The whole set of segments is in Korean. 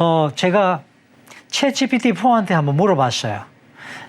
어, 제가 챗 GPT-4한테 한번 물어봤어요.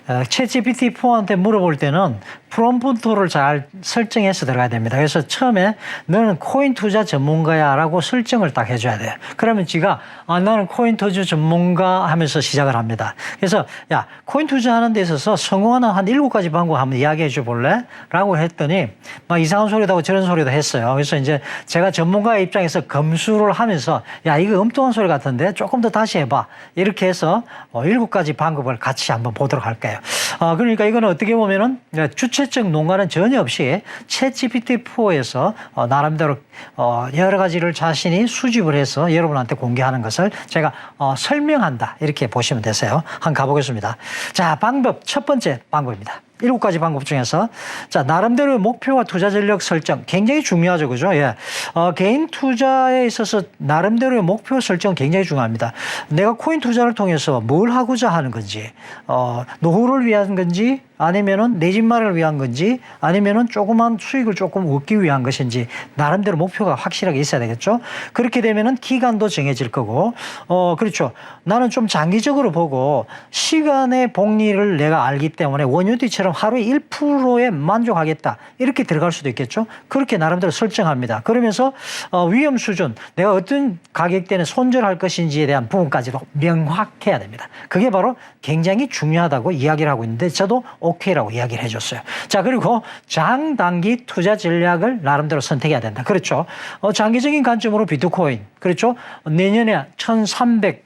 어, 챗 GPT-4한테 물어볼 때는 프롬프트를 잘 설정해서 들어가야 됩니다. 그래서 처음에 너는 코인 투자 전문가야라고 설정을 딱 해줘야 돼요. 그러면 지가 아, 나는 코인 투자 전문가 하면서 시작을 합니다. 그래서 야 코인 투자하는 데 있어서 성공하는 한 일곱 가지 방법 한번 이야기해 줘 볼래? 라고 했더니 막 이상한 소리도 하고 저런 소리도 했어요. 그래서 이제 제가 전문가의 입장에서 검수를 하면서 야 이거 엉뚱한 소리 같은데 조금 더 다시 해봐. 이렇게 해서 어, 일곱 가지 방법을 같이 한번 보도록 할게요. 아, 그러니까 이거는 어떻게 보면은 주체 적 농가는 전혀 없이 챗 GPT-4에서 어, 나름대로 어, 여러 가지를 자신이 수집을 해서 여러분한테 공개하는 것을 제가 어, 설명한다. 이렇게 보시면 되세요. 한번 가보겠습니다. 자, 방법, 첫 번째 방법입니다. 일곱 가지 방법 중에서 자 나름대로의 목표와 투자 전략 설정 굉장히 중요하죠, 그죠? 예, 어, 개인 투자에 있어서 나름대로의 목표 설정 굉장히 중요합니다. 내가 코인 투자를 통해서 뭘 하고자 하는 건지, 어, 노후를 위한 건지, 아니면은 내 집 마련을 위한 건지, 아니면은 조그만 수익을 조금 얻기 위한 것인지 나름대로 목표가 확실하게 있어야 되겠죠. 그렇게 되면은 기간도 정해질 거고, 어, 그렇죠. 나는 좀 장기적으로 보고 시간의 복리를 내가 알기 때문에 원유디처럼 하루에 1%에 만족하겠다. 이렇게 들어갈 수도 있겠죠. 그렇게 나름대로 설정합니다. 그러면서 어, 위험 수준, 내가 어떤 가격대는 손절할 것인지에 대한 부분까지도 명확해야 됩니다. 그게 바로 굉장히 중요하다고 이야기를 하고 있는데 저도 오케이라고 이야기를 해줬어요. 자, 그리고 장단기 투자 전략을 나름대로 선택해야 된다. 그렇죠. 어, 장기적인 관점으로 비트코인. 그렇죠. 내년에 1300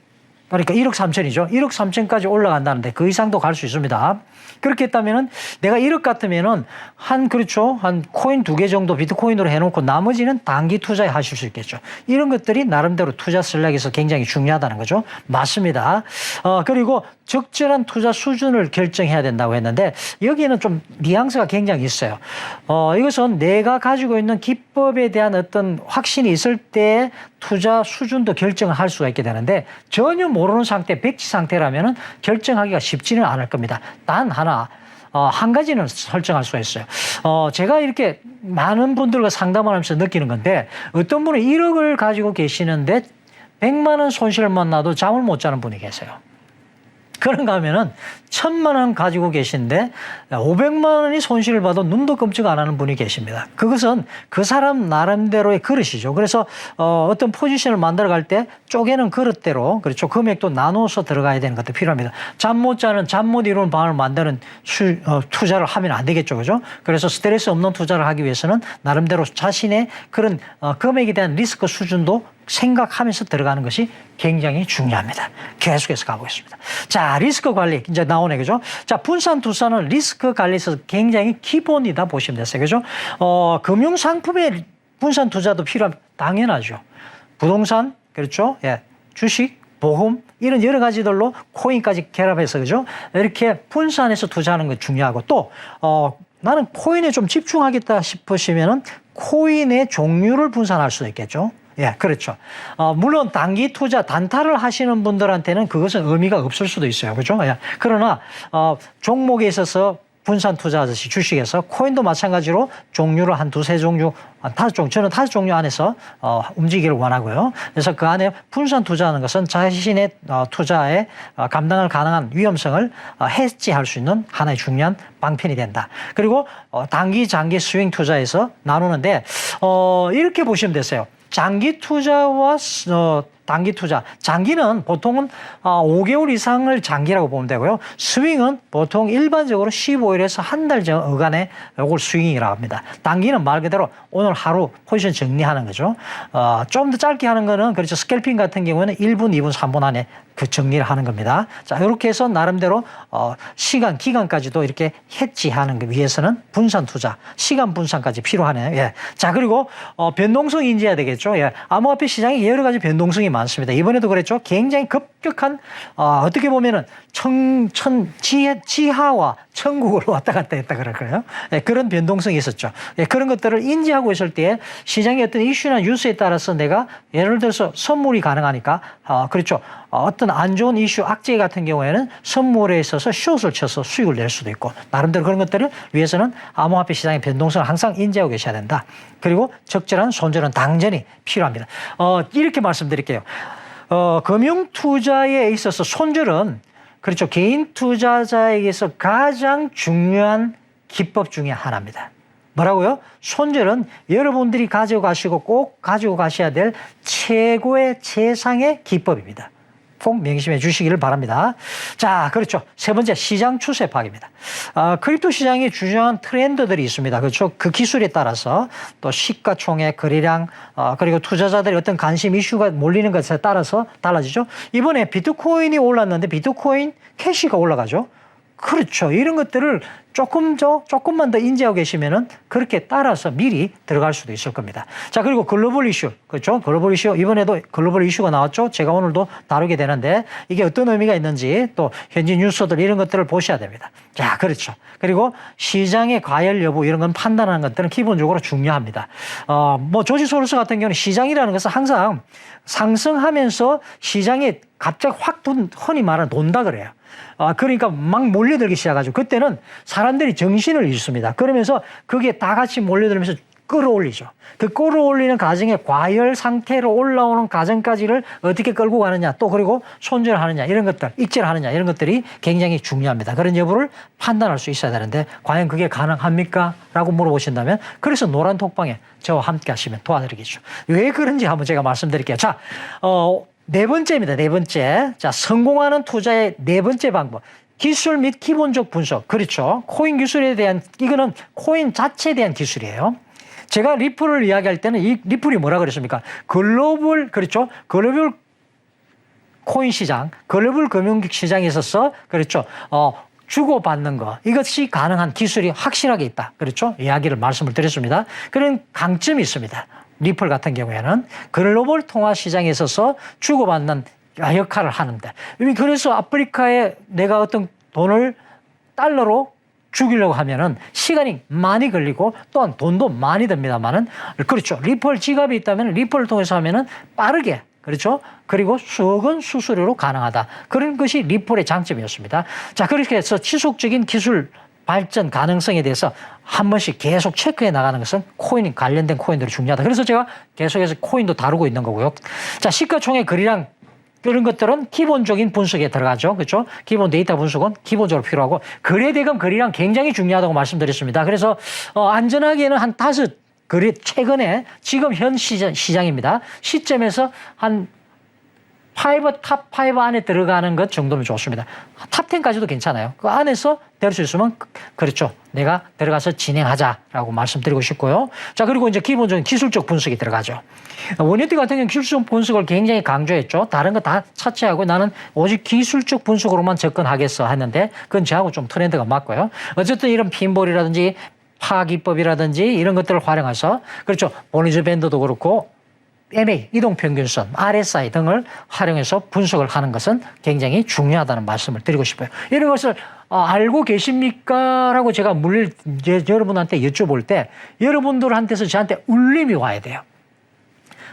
그러니까 1억 3천이죠. 1억 3천까지 올라간다는데 그 이상도 갈 수 있습니다. 그렇게 했다면은 내가 1억 같으면은 한 그렇죠. 한 코인 두 개 정도 비트코인으로 해 놓고 나머지는 단기 투자에 하실 수 있겠죠. 이런 것들이 나름대로 투자 전략에서 굉장히 중요하다는 거죠. 맞습니다. 어, 그리고 적절한 투자 수준을 결정해야 된다고 했는데 여기에는 좀 뉘앙스가 굉장히 있어요. 어, 이것은 내가 가지고 있는 기법에 대한 어떤 확신이 있을 때 투자 수준도 결정을 할 수가 있게 되는데 전혀 모르는 상태, 백지 상태라면은 결정하기가 쉽지는 않을 겁니다. 단 하나 어, 한 가지는 설정할 수가 있어요. 어, 제가 이렇게 많은 분들과 상담을 하면서 느끼는 건데 어떤 분은 1억을 가지고 계시는데 100만 원 손실만 나도 잠을 못 자는 분이 계세요. 그런가 하면은 천만 원 가지고 계신데 500만 원이 손실을 봐도 눈도 끔찍 안 하는 분이 계십니다. 그것은 그 사람 나름대로의 그릇이죠. 그래서 어, 어떤 포지션을 만들어 갈 때 쪼개는 그릇대로 그렇죠. 금액도 나눠서 들어가야 되는 것도 필요합니다. 잠 못 자는 잠 못 이루는 밤을 만드는 수, 어, 투자를 하면 안 되겠죠. 그죠? 그래서 스트레스 없는 투자를 하기 위해서는 나름대로 자신의 그런 어, 금액에 대한 리스크 수준도 생각하면서 들어가는 것이 굉장히 중요합니다. 계속해서 가보겠습니다. 자, 리스크 관리 이제 나오네, 그죠? 자, 분산 투자는 리스크 관리에서 굉장히 기본이다 보시면 되세요, 그죠? 어, 금융 상품의 분산 투자도 필요한 당연하죠. 부동산, 그렇죠? 예, 주식, 보험 이런 여러 가지들로 코인까지 결합해서 그죠? 이렇게 분산해서 투자하는 건 중요하고 또 어, 나는 코인에 좀 집중하겠다 싶으시면은 코인의 종류를 분산할 수도 있겠죠. 예, 그렇죠. 어, 물론 단기 투자, 단타를 하시는 분들한테는 그것은 의미가 없을 수도 있어요. 그죠? 예. 그러나, 어, 종목에 있어서 분산 투자하듯이 주식에서 코인도 마찬가지로 종류를 한 두세 종류, 한 다섯 종류, 저는 다섯 종류 안에서 어, 움직이기를 원하고요. 그래서 그 안에 분산 투자하는 것은 자신의 어, 투자에 어, 감당할 가능한 위험성을 어, 해지할 수 있는 하나의 중요한 방편이 된다. 그리고 어, 단기, 장기 스윙 투자에서 나누는데 어, 이렇게 보시면 되세요. 장기 투자와 어, 단기 투자. 장기는 보통은 어, 5개월 이상을 장기라고 보면 되고요. 스윙은 보통 일반적으로 15일에서 한달 어간에 이걸 스윙이라고 합니다. 단기는 말 그대로 오늘 하루 포지션 정리하는 거죠. 어, 좀 더 짧게 하는 거는 그렇죠. 스캘핑 같은 경우에는 1분, 2분, 3분 안에 그 정리를 하는 겁니다. 자, 이렇게 해서 나름대로 어, 시간, 기간까지도 이렇게 해지하는 것 위해서는 분산 투자, 시간 분산까지 필요하네요. 예. 자, 그리고 어, 변동성 인지해야 되겠죠. 예. 암호화폐 시장에 여러 가지 변동성이 많 습니다. 이번에도 그랬죠. 굉장히 급격한 어, 어떻게 보면은 청, 천, 지, 지하와 천국으로 왔다 갔다 했다 그럴까요? 예, 그런 변동성이 있었죠. 예, 그런 것들을 인지하고 있을 때 시장의 어떤 이슈나 뉴스에 따라서 내가 예를 들어서 선물이 가능하니까 어, 그렇죠. 어, 어떤 안 좋은 이슈, 악재 같은 경우에는 선물에 있어서 숏을 쳐서 수익을 낼 수도 있고 나름대로 그런 것들을 위해서는 암호화폐 시장의 변동성을 항상 인지하고 계셔야 된다. 그리고 적절한 손절은 당연히 필요합니다. 어, 이렇게 말씀드릴게요. 어, 금융 투자에 있어서 손절은 그렇죠. 개인 투자자에게서 가장 중요한 기법 중에 하나입니다. 뭐라고요? 손절은 여러분들이 가지고 가시고 꼭 가지고 가셔야 될 최고의 최상의 기법입니다. 꼭 명심해 주시기를 바랍니다. 자, 그렇죠. 세 번째, 시장 추세 파악입니다. 아, 크립토 시장에 주요한 트렌드들이 있습니다. 그렇죠. 그 기술에 따라서 또 시가총액, 거래량, 아, 그리고 투자자들의 어떤 관심 이슈가 몰리는 것에 따라서 달라지죠. 이번에 비트코인이 올랐는데 비트코인 캐시가 올라가죠. 그렇죠. 이런 것들을 조금 더, 조금만 더 인지하고 계시면은 그렇게 따라서 미리 들어갈 수도 있을 겁니다. 자, 그리고 글로벌 이슈. 그렇죠. 글로벌 이슈. 이번에도 글로벌 이슈가 나왔죠. 제가 오늘도 다루게 되는데 이게 어떤 의미가 있는지 또 현지 뉴스들 이런 것들을 보셔야 됩니다. 자, 그렇죠. 그리고 시장의 과열 여부 이런 건 판단하는 것들은 기본적으로 중요합니다. 어, 뭐 조지 소로스 같은 경우는 시장이라는 것은 항상 상승하면서 시장에 갑자기 확 돈, 흔히 말하는 돈다 그래요. 아, 그러니까 막 몰려들기 시작하죠. 그때는 사람들이 정신을 잃습니다. 그러면서 그게 다 같이 몰려들면서 끌어올리죠. 그 끌어올리는 과정에 과열 상태로 올라오는 과정까지를 어떻게 끌고 가느냐, 또 그리고 손절하느냐, 이런 것들, 익절하느냐, 이런 것들이 굉장히 중요합니다. 그런 여부를 판단할 수 있어야 되는데, 과연 그게 가능합니까? 라고 물어보신다면, 그래서 노란 톡방에 저와 함께 하시면 도와드리겠죠. 왜 그런지 한번 제가 말씀드릴게요. 자, 어, 네 번째입니다. 네 번째. 자, 성공하는 투자의 네 번째 방법. 기술 및 기본적 분석. 그렇죠. 코인 기술에 대한, 이거는 코인 자체에 대한 기술이에요. 제가 리플을 이야기할 때는 이 리플이 뭐라 그랬습니까? 글로벌, 그렇죠. 글로벌 코인 시장, 글로벌 금융 시장에 있어서, 그렇죠. 어, 주고받는 거 이것이 가능한 기술이 확실하게 있다. 그렇죠? 이야기를 말씀을 드렸습니다. 그런 강점이 있습니다. 리플 같은 경우에는 글로벌 통화 시장에 있어서 주고받는 역할을 하는데 그래서 아프리카에 내가 어떤 돈을 달러로 죽이려고 하면은 시간이 많이 걸리고 또한 돈도 많이 듭니다만은 그렇죠. 리플 지갑이 있다면 리플을 통해서 하면은 빠르게 그렇죠. 그리고 수억은 수수료로 가능하다. 그런 것이 리플의 장점이었습니다. 자, 그렇게 해서 지속적인 기술 발전 가능성에 대해서 한 번씩 계속 체크해 나가는 것은 코인 관련된 코인들이 중요하다. 그래서 제가 계속해서 코인도 다루고 있는 거고요. 자, 시가총액 거래량 이런 것들은 기본적인 분석에 들어가죠. 그렇죠? 기본 데이터 분석은 기본적으로 필요하고 거래 대금 거래량 굉장히 중요하다고 말씀드렸습니다. 그래서 어, 안전하게는 한 다섯 거래 최근에 지금 현 시장, 시장입니다. 시점에서 한 파이브 탑 파이브 안에 들어가는 것 정도면 좋습니다. 탑 10까지도 괜찮아요. 그 안에서 될 수 있으면 그- 그렇죠. 내가 들어가서 진행하자라고 말씀드리고 싶고요. 자 그리고 이제 기본적인 기술적 분석이 들어가죠. 원효티 같은 경우는 기술적 분석을 굉장히 강조했죠. 다른 거 다 차치하고 나는 오직 기술적 분석으로만 접근하겠어 했는데 그건 저하고 좀 트렌드가 맞고요. 어쨌든 이런 핀볼이라든지 파기법이라든지 이런 것들을 활용해서 그렇죠. 보니즈 밴드도 그렇고 MA 이동평균선, RSI 등을 활용해서 분석을 하는 것은 굉장히 중요하다는 말씀을 드리고 싶어요. 이런 것을 어, 알고 계십니까? 라고 제가 물, 이제 여러분한테 여쭤볼 때 여러분들한테서 저한테 울림이 와야 돼요.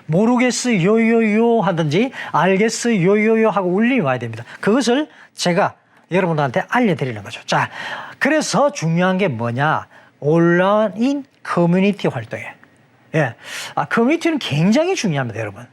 모르겠어 요요요 하든지 알겠어 요요요 하고 울림이 와야 됩니다. 그것을 제가 여러분들한테 알려드리는 거죠. 자, 그래서 중요한 게 뭐냐? 온라인 커뮤니티 활동이에요. 예. 아, 커뮤니티는 굉장히 중요합니다, 여러분.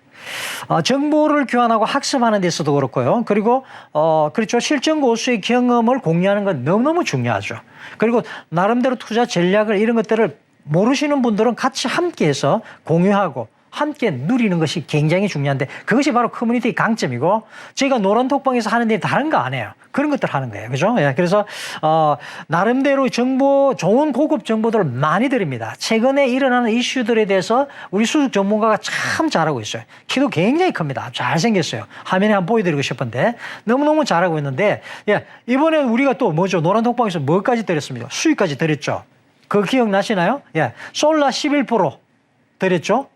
어, 정보를 교환하고 학습하는 데서도 그렇고요. 그리고, 어, 그렇죠. 실전 고수의 경험을 공유하는 건 너무너무 중요하죠. 그리고 나름대로 투자 전략을 이런 것들을 모르시는 분들은 같이 함께 해서 공유하고 함께 누리는 것이 굉장히 중요한데 그것이 바로 커뮤니티의 강점이고 저희가 노란 톡방에서 하는 일이 다른 거 아니에요. 그런 것들 하는 거예요. 그죠? 예, 그래서 어, 나름대로 정보 좋은 고급 정보들을 많이 드립니다. 최근에 일어나는 이슈들에 대해서 우리 수석 전문가가 참 잘하고 있어요. 키도 굉장히 큽니다. 잘생겼어요. 화면에 한번 보여드리고 싶은데 너무너무 잘하고 있는데 예, 이번에 우리가 또 뭐죠? 노란 톡방에서 뭐까지 드렸습니까? 수익까지 드렸죠. 그 기억나시나요? 예. 솔라 11% 드렸죠?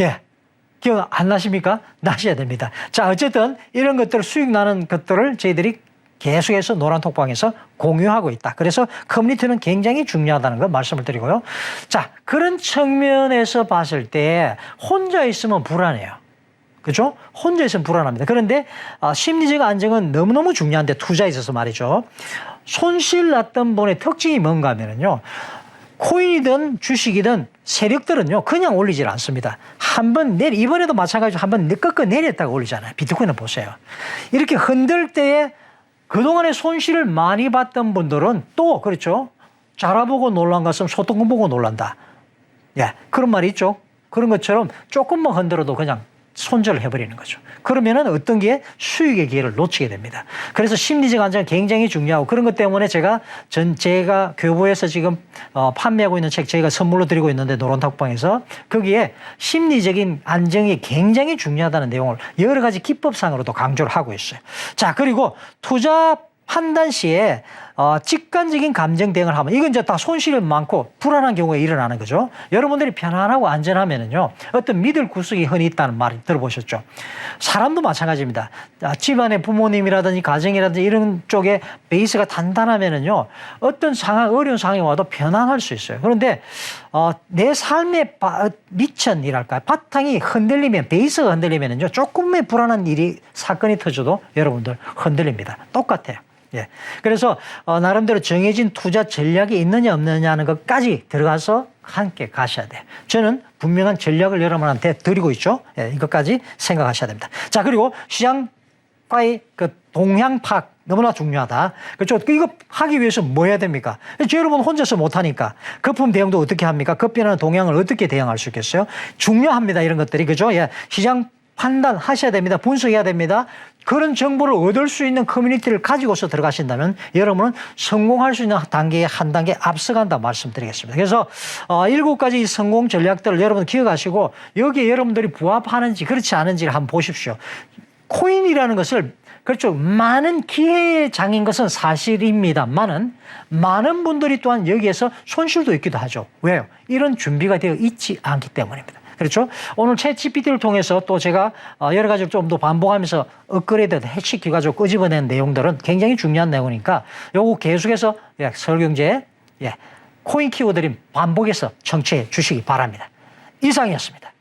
예. 기억 안 나십니까? 나셔야 됩니다. 자, 어쨌든 이런 것들 수익 나는 것들을 저희들이 계속해서 노란 톡방에서 공유하고 있다. 그래서 커뮤니티는 굉장히 중요하다는 걸 말씀을 드리고요. 자, 그런 측면에서 봤을 때 혼자 있으면 불안해요. 그죠? 혼자 있으면 불안합니다. 그런데 아, 심리적 안정은 너무너무 중요한데 투자에 있어서 말이죠. 손실 났던 분의 특징이 뭔가 하면은요. 코인이든 주식이든 세력들은요 그냥 올리질 않습니다. 한번 내리 이번에도 마찬가지로 한번 꺾어 내렸다가 올리잖아요. 비트코인을 보세요. 이렇게 흔들 때에 그동안에 손실을 많이 봤던 분들은 또 그렇죠. 자라보고 놀란 것은 소똥 보고 놀란다. 예, 그런 말이 있죠. 그런 것처럼 조금만 흔들어도 그냥 손절을 해버리는 거죠. 그러면은 어떤 게 수익의 기회를 놓치게 됩니다. 그래서 심리적 안정은 굉장히 중요하고 그런 것 때문에 제가 전 제가 교보에서 지금 어, 판매하고 있는 책 저희가 선물로 드리고 있는데 노론탁방에서 거기에 심리적인 안정이 굉장히 중요하다는 내용을 여러 가지 기법상으로도 강조를 하고 있어요. 자 그리고 투자 판단 시에 어, 직관적인 감정 대응을 하면 이건 이제 다 손실이 많고 불안한 경우에 일어나는 거죠. 여러분들이 편안하고 안전하면은요 어떤 믿을 구석이 흔히 있다는 말 들어보셨죠. 사람도 마찬가지입니다. 아, 집안의 부모님이라든지 가정이라든지 이런 쪽에 베이스가 단단하면은요 어떤 상황 어려운 상황이 와도 편안할 수 있어요. 그런데 어, 내 삶의 바, 미천이랄까 바탕이 흔들리면 베이스가 흔들리면은요 조금의 불안한 일이 사건이 터져도 여러분들 흔들립니다. 똑같아요. 예. 그래서 어, 나름대로 정해진 투자 전략이 있느냐 없느냐는 것까지 들어가서 함께 가셔야 돼요. 저는 분명한 전략을 여러분한테 드리고 있죠. 예, 이것까지 생각하셔야 됩니다. 자 그리고 시장과의 그 동향 파악 너무나 중요하다. 그렇죠. 이거 하기 위해서 뭐 해야 됩니까? 저 여러분 혼자서 못하니까 거품 대응도 어떻게 합니까? 급변하는 동향을 어떻게 대응할 수 있겠어요? 중요합니다. 이런 것들이 그죠? 예, 시장 판단하셔야 됩니다. 분석해야 됩니다. 그런 정보를 얻을 수 있는 커뮤니티를 가지고서 들어가신다면 여러분은 성공할 수 있는 단계에 한 단계 앞서간다 말씀드리겠습니다. 그래서 어, 일곱 가지 성공 전략들을 여러분 기억하시고 여기에 여러분들이 부합하는지 그렇지 않은지를 한번 보십시오. 코인이라는 것을 그렇죠. 많은 기회의 장인 것은 사실입니다만은 많은 분들이 또한 여기에서 손실도 있기도 하죠. 왜요? 이런 준비가 되어 있지 않기 때문입니다. 그렇죠? 오늘 채 GPT를 통해서 또 제가 어, 여러 가지를 좀 더 반복하면서 업그레이드 해시켜가지고 끄집어낸 내용들은 굉장히 중요한 내용이니까 요거 계속해서 예, 설경제 예, 코인 키워드를 반복해서 청취해 주시기 바랍니다. 이상이었습니다.